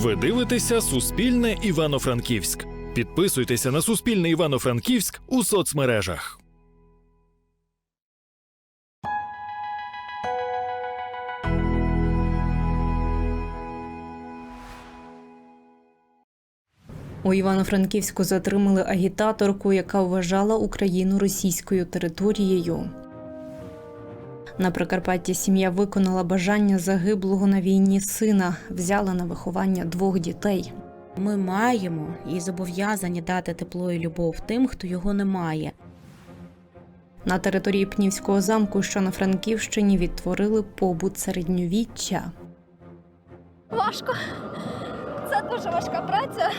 Ви дивитеся Суспільне Івано-Франківськ. Підписуйтеся на Суспільне Івано-Франківськ у соцмережах. У Івано-Франківську затримали агітаторку, яка вважала Україну російською територією. На Прикарпатті сім'я виконала бажання загиблого на війні сина, взяла на виховання двох дітей. Ми маємо і зобов'язані дати тепло і любов тим, хто його не має. На території Пнівського замку, що на Франківщині, відтворили побут середньовіччя. Важко. Це дуже важка праця.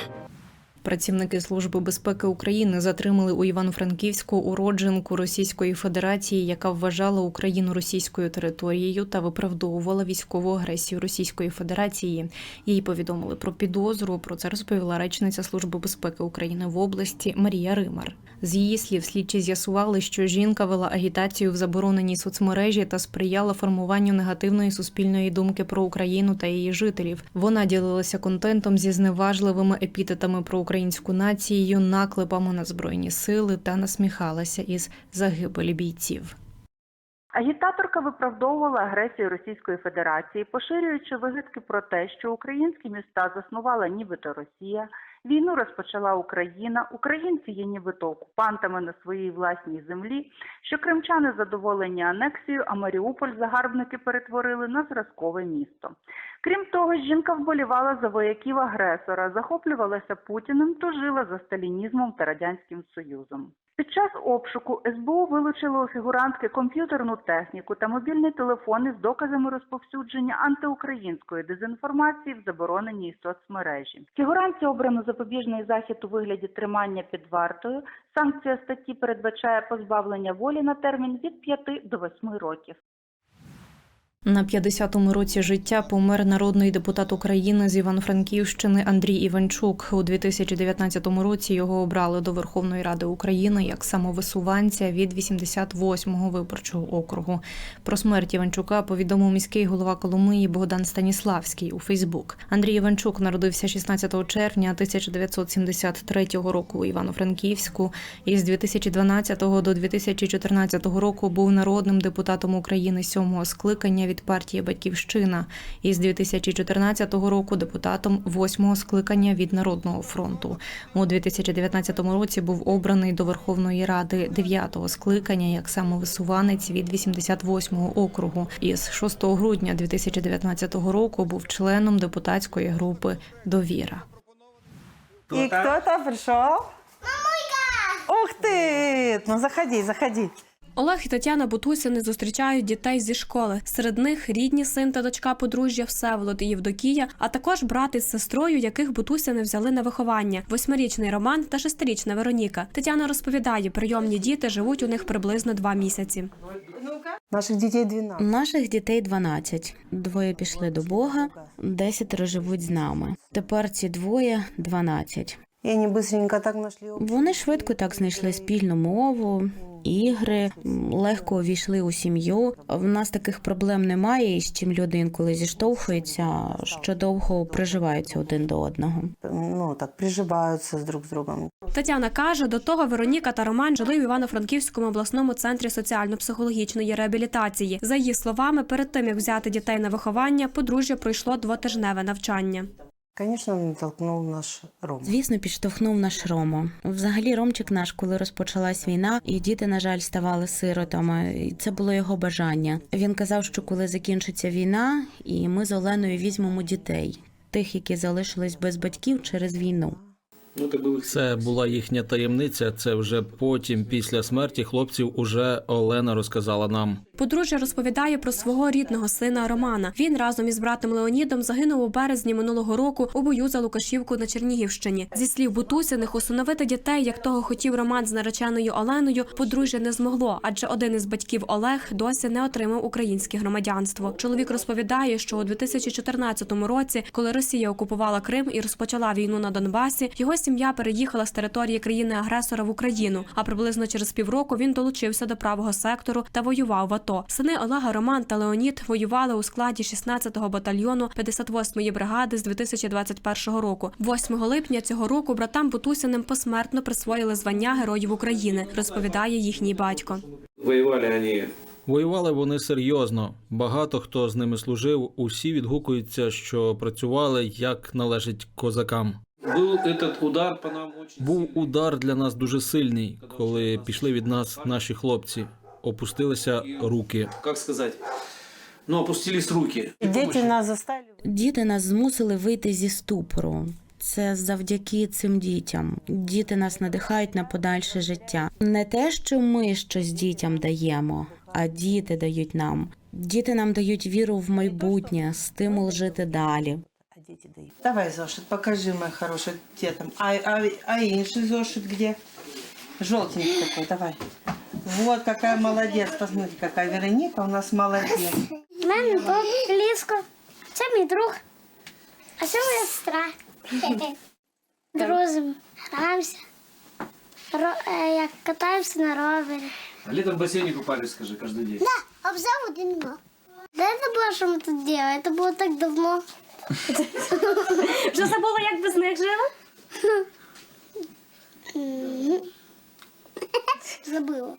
Працівники Служби безпеки України затримали у Івано-Франківську уродженку Російської Федерації, яка вважала Україну російською територією та виправдовувала військову агресію Російської Федерації. Їй повідомили про підозру. Про це розповіла речниця Служби безпеки України в області Марія Римар. З її слів, слідчі з'ясували, що жінка вела агітацію в забороненій соцмережі та сприяла формуванню негативної суспільної думки про Україну та її жителів. Вона ділилася контентом зі зневажливими епітетами про українську націю, наклепами на збройні сили та насміхалася із загибелі бійців. Агітаторка виправдовувала агресію Російської Федерації, поширюючи вигадки про те, що українські міста заснувала нібито Росія, війну розпочала Україна, українці є нібито окупантами на своїй власній землі, що кримчани задоволені анексією, а Маріуполь загарбники перетворили на зразкове місто. Крім того, жінка вболівала за вояків агресора, захоплювалася Путіним, тужила за сталінізмом та радянським союзом. Під час обшуку СБУ вилучило у фігурантки комп'ютерну техніку та мобільний телефон із доказами розповсюдження антиукраїнської дезінформації в забороненій соцмережі. Фігурантці обрано запобіжний захід у вигляді тримання під вартою. Санкція статті передбачає позбавлення волі на термін від 5 до 8 років. На 50-му році життя помер народний депутат України з Івано-Франківщини Андрій Іванчук. У 2019 році його обрали до Верховної Ради України як самовисуванця від 88-го виборчого округу. Про смерть Іванчука повідомив міський голова Коломиї Богдан Станіславський у Фейсбук. Андрій Іванчук народився 16 червня 1973 року у Івано-Франківську. І з 2012 до 2014 року був народним депутатом України сьомого скликання від партії Батьківщина і з 2014 року депутатом восьмого скликання від Народного фронту. У 2019 році був обраний до Верховної Ради дев'ятого скликання як самовисуванець від 88-го округу. І з 6 грудня 2019 року був членом депутатської групи Довіра. И кто-то пришел? Ух ты! Ну заходи, заходи. Олег і Тетяна Бутусяни зустрічають дітей зі школи. Серед них рідні син та дочка подружжя Всеволод і Євдокія, а також брат із сестрою, яких Бутусяни взяли на виховання: восьмирічний Роман та шестирічна Вероніка. Тетяна розповідає, прийомні діти живуть у них приблизно два місяці. Наших детей 12. Наших дітей 12. Двоє пішли до Бога, десятеро живуть з нами. Тепер ці двоє 12. И так нашли Вони швидко так знайшли спільну мову, ігри, легко увійшли у сім'ю. В нас таких проблем немає, із чим люди інколи зіштовхуються, що довго приживаються один до одного. ну так приживаются с друг с другом. Тетяна каже, до того Вероніка та Роман жили в Івано-Франківському обласному центрі соціально-психологічної реабілітації. За її словами, перед тим як взяти дітей на виховання, подружжя пройшло двотижневе навчання. Конечно, натолкнув наш Ром. Звісно, підштовхнув наш Ромо. Взагалі, Ромчик наш, коли розпочалась війна, і діти, на жаль, ставали сиротами. І це було його бажання. Він казав, що коли закінчиться війна, і ми з Оленою візьмемо дітей, тих, які залишились без батьків через війну. Це була їхня таємниця. Це вже потім, після смерті хлопців, уже Олена розказала нам. Подружжя розповідає про свого рідного сина Романа. Він разом із братом Леонідом загинув у березні минулого року у бою за Лукашівку на Чернігівщині. Зі слів Бутусиних, усиновити дітей, як того хотів Роман з нареченою Оленою, подружжя не змогло, адже один із батьків Олег досі не отримав українське громадянство. Чоловік розповідає, що у 2014 році, коли Росія окупувала Крим і розпочала війну на Донбасі, його сім'я переїхала з території країни-агресора в Україну. А приблизно через півроку він долучився до правого сектору та воював в АТО. Сини Олега Роман та Леонід воювали у складі 16-го батальйону 58-ї бригади з 2021 року. 8 липня цього року братам Бутусяним посмертно присвоїли звання Героїв України, розповідає їхній батько. Воевали они Воювали вони серйозно. Багато хто з ними служив. Усі відгукуються, що працювали як належить козакам. Был этот удар по нам очень Був сильный. удар для нас дуже сильний, коли пішли від нас наші хлопці. Опустилися руки. Как сказать? Ну, опустились руки. Дети нас заставили. Діти нас змусили вийти зі ступору. Це завдяки цим дітям. Діти нас надихають на подальше життя. Не те, що ми щось дітям даємо, а діти дають нам. Діти нам дають віру в майбутнє, стимул жити далі. А дети дают. Давай, зошит, покажи, моя хорошая, где там. А, а, а инший зошит где? Желтенький такой, давай. Вот какая молодец. Посмотри, какая Вероника у нас молодец. У мене тут ліско. Це мій друг. А це моя сестра. Друзимо, граємося. Ро- е, як катаємося на ровері. А летом в бассейне купались, скажи, каждый день. А взяв один нема. Де це було, що ми тут робили? Це було так давно. Вже забула, як без них жила? Забила.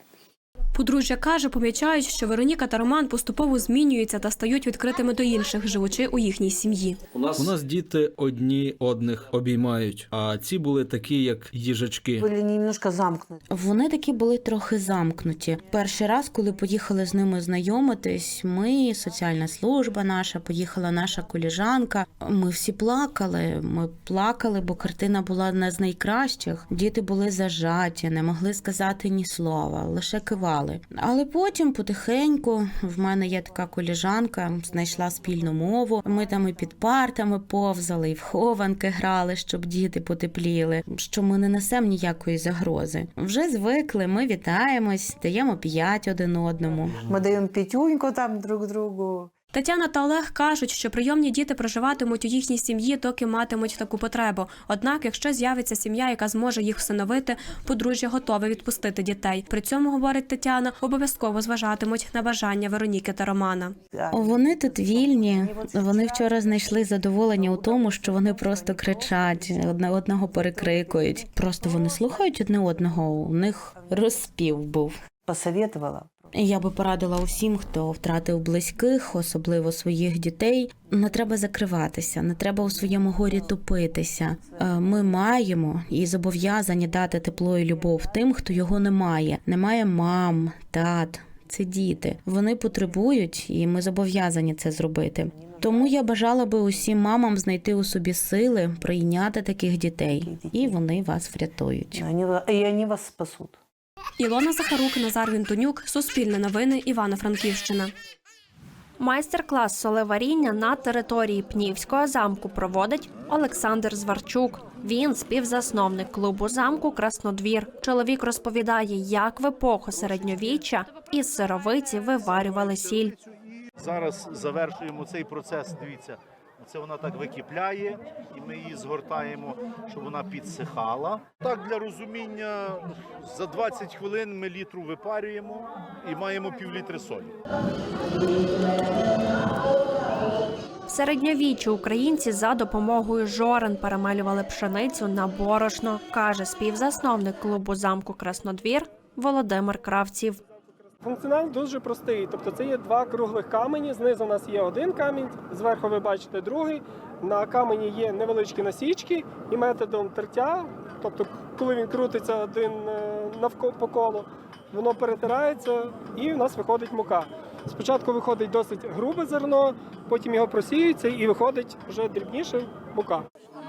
Подружжя каже, помічають, що Вероніка та Роман поступово змінюються та стають відкритими до інших, живучи у їхній сім'ї. У нас, У нас діти одні одних обіймають, а ці були такі, як їжачки. Были немножко замкнуты. Вони такі були трохи замкнуті. Перший раз, коли поїхали з ними знайомитись, ми, соціальна служба наша, поїхала наша коліжанка. Ми всі плакали. Ми плакали, бо картина була не з найкращих. Діти були зажаті, не могли сказати ні слова, лише кивали. Але потім, потихеньку, в мене є така коліжанка, знайшла спільну мову. Ми там і під партами повзали, і в хованки грали, щоб діти потепліли, що ми не несемо ніякої загрози. Вже звикли, ми вітаємось, даємо п'ять один одному. Ми даємо пятюньку там друг другу. Тетяна та Олег кажуть, що прийомні діти проживатимуть у їхній сім'ї, доки матимуть таку потребу. Однак, якщо з'явиться сім'я, яка зможе їх всиновити, подружжя готове відпустити дітей. При цьому, говорить Тетяна, обов'язково зважатимуть на бажання Вероніки та Романа. Вони тут вільні. Вони вчора знайшли задоволення у тому, що вони просто кричать, одне одного перекрикують. Просто вони слухають одне одного. У них розспів був. Посоветовала. Я би порадила усім, хто втратив близьких, особливо своїх дітей. Не треба закриватися, не треба у своєму горі тупитися. Е, Ми маємо і зобов'язані дати тепло і любов тим, хто його не має. Немає мам, тат. Це діти. Вони потребують, і ми зобов'язані це зробити. Тому я бажала би усім мамам знайти у собі сили прийняти таких дітей, і вони вас врятують. Они, ва- и они вас спасут. Ілона Захарук, Назар Вінтонюк, Суспільне новини, Івано-Франківщина. Майстер-клас солеваріння на території Пнівського замку проводить Олександр Зварчук. Він співзасновник клубу замку Краснодвір. Чоловік розповідає, як в епоху середньовіччя із сировиці виварювали сіль. Зараз завершуємо цей процес. Дивіться, це вона так википляє, і ми її згортаємо, щоб вона підсихала. Так для розуміння, за 20 хвилин ми літру випарюємо і маємо півлітри солі. Середньовіччі українці за допомогою жорен перемалювали пшеницю на борошно, каже співзасновник клубу замку Краснодвір Володимир Кравців. Функціонал дуже простий. Тобто це є два круглих камені. Знизу у нас є один камінь, зверху ви бачите другий. На камені є невеличкі насічки, і методом тертя, тобто, коли він крутиться один е, навко по колу, воно перетирається і в нас виходить мука. Спочатку виходить досить грубе зерно, потім його просіюється і виходить вже дрібніше мука.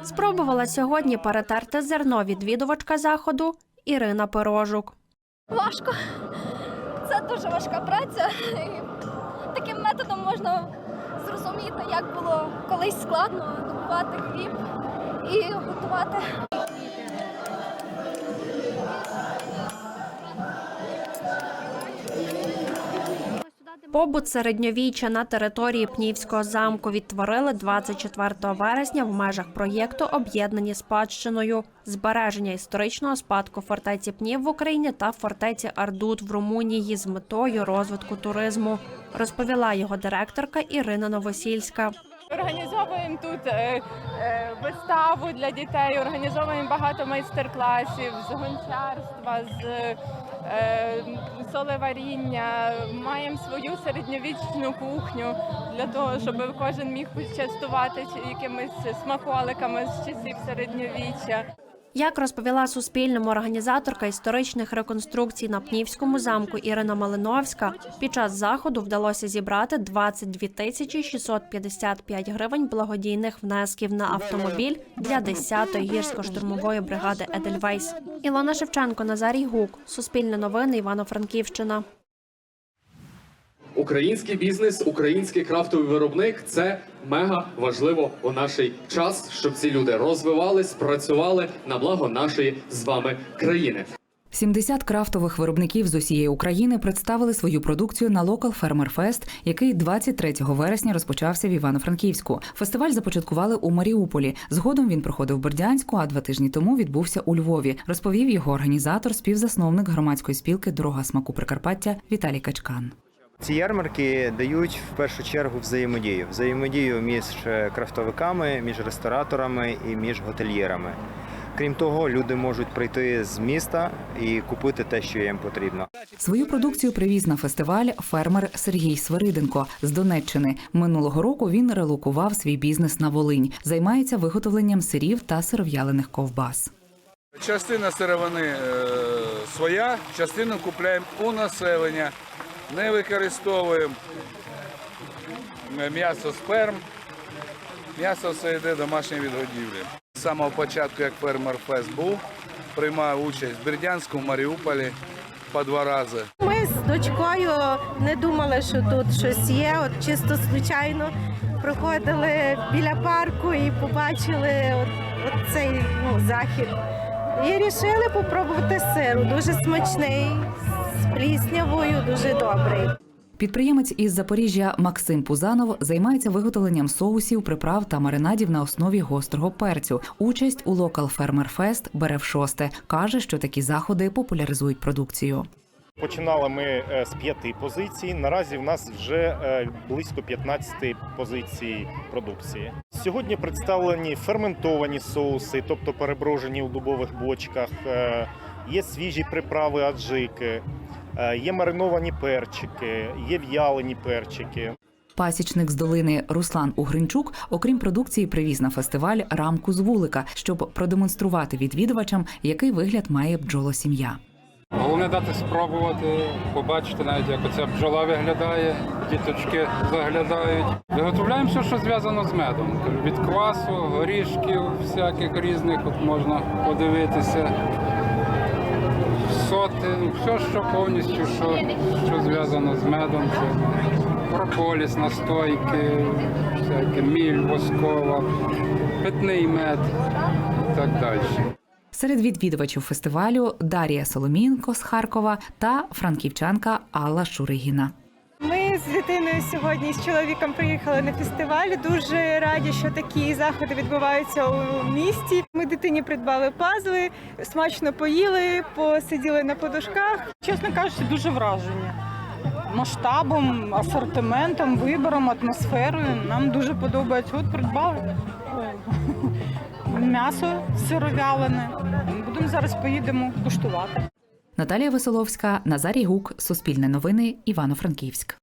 Спробувала сьогодні перетерти зерно відвідувачка заходу Ірина Пирожук. Важко. Дуже важка праця. І таким методом можна зрозуміти, як було колись складно добувати хліб і готувати. Побут середньовіччя на території Пнівського замку відтворили 24 вересня в межах проєкту Об'єднані спадщиною збереження історичного спадку фортеці Пнів в Україні та фортеці Ардут в Румунії з метою розвитку туризму, розповіла його директорка Ірина Новосільська. Організовуємо тут е, е, виставу для дітей, організовуємо багато майстер-класів з гончарства, з солеваріння. Маємо свою середньовічну кухню для того, щоб кожен міг почастувати якимись смаколиками з часів середньовіччя. Як розповіла Суспільному організаторка історичних реконструкцій на Пнівському замку Ірина Малиновська, під час заходу вдалося зібрати 22 тисячі 655 гривень благодійних внесків на автомобіль для 10-ї гірсько-штурмової бригади Едельвейс. Ілона Шевченко, Назарій Гук, Суспільне новини, Івано-Франківщина. Український бізнес, український крафтовий виробник це мега важливо у наш час, щоб ці люди розвивались, працювали на благо нашої з вами країни. 70 крафтових виробників з усієї України представили свою продукцію на Local Farmer Fest, який 23 вересня розпочався в Івано-Франківську. Фестиваль започаткували у Маріуполі. Згодом він проходив в Бердянську, а два тижні тому відбувся у Львові. Розповів його організатор, співзасновник громадської спілки Дорога смаку Прикарпаття Віталій Качкан. Ці ярмарки дають в першу чергу взаємодію. Взаємодію між е, крафтовиками, між рестораторами і між готельєрами. Крім того, люди можуть прийти з міста і купити те, що їм потрібно. Свою продукцію привіз на фестиваль фермер Сергій Свириденко з Донеччини. Минулого року він релокував свій бізнес на Волинь, займається виготовленням сирів та сиров'ялених ковбас. Частина сировини е, своя, частину купляємо у населення. Не використовуємо м'ясо сперм. М'ясо все йде домашнє відгодівлі. З самого початку, як фермер фест був, приймав участь в Бердянську, в Маріуполі по два рази. Ми з дочкою не думали, що тут щось є. От чисто звичайно проходили біля парку і побачили от, от цей ну, захід. І вирішили попробувати сиру. Дуже смачний, пліснявою, дуже добрий. Підприємець із Запоріжжя Максим Пузанов займається виготовленням соусів, приправ та маринадів на основі гострого перцю. Участь у Local Farmer Fest бере в шосте. каже, що такі заходи популяризують продукцію. Починали ми е, з п'яти позицій. Наразі в нас вже е, близько 15 позицій продукції. Сьогодні представлені ферментовані соуси, тобто переброжені у дубових бочках. е, Є свіжі приправи аджики, є мариновані перчики, є в'ялені перчики. Пасічник з долини Руслан Угринчук, окрім продукції, привіз на фестиваль рамку з вулика, щоб продемонструвати відвідувачам, який вигляд має бджолосім'я. Головне дати спробувати, побачити навіть, як оця бджола виглядає, діточки заглядають. Виготовляємо все, що зв'язано з медом. Від квасу, горішків, всяких різних, от можна подивитися. Соти, ну, все, що повністю, що, що зв'язано з медом. Це прополіс, настойки, всяке міль, воскова, питний мед і так далі. Серед відвідувачів фестивалю Дарія Соломінко з Харкова та франківчанка Алла Шуригіна. З дитиною сьогодні з чоловіком приїхали на фестиваль. Дуже раді, що такі заходи відбуваються у місті. Ми дитині придбали пазли, смачно поїли, посиділи на подушках. Чесно кажучи, дуже вражені. Масштабом, асортиментом, вибором, атмосферою. Нам дуже подобається. От придбали м'ясо сировялене. Будемо зараз поїдемо куштувати. Наталія Веселовська, Назарій Гук, Суспільне новини, Івано-Франківськ.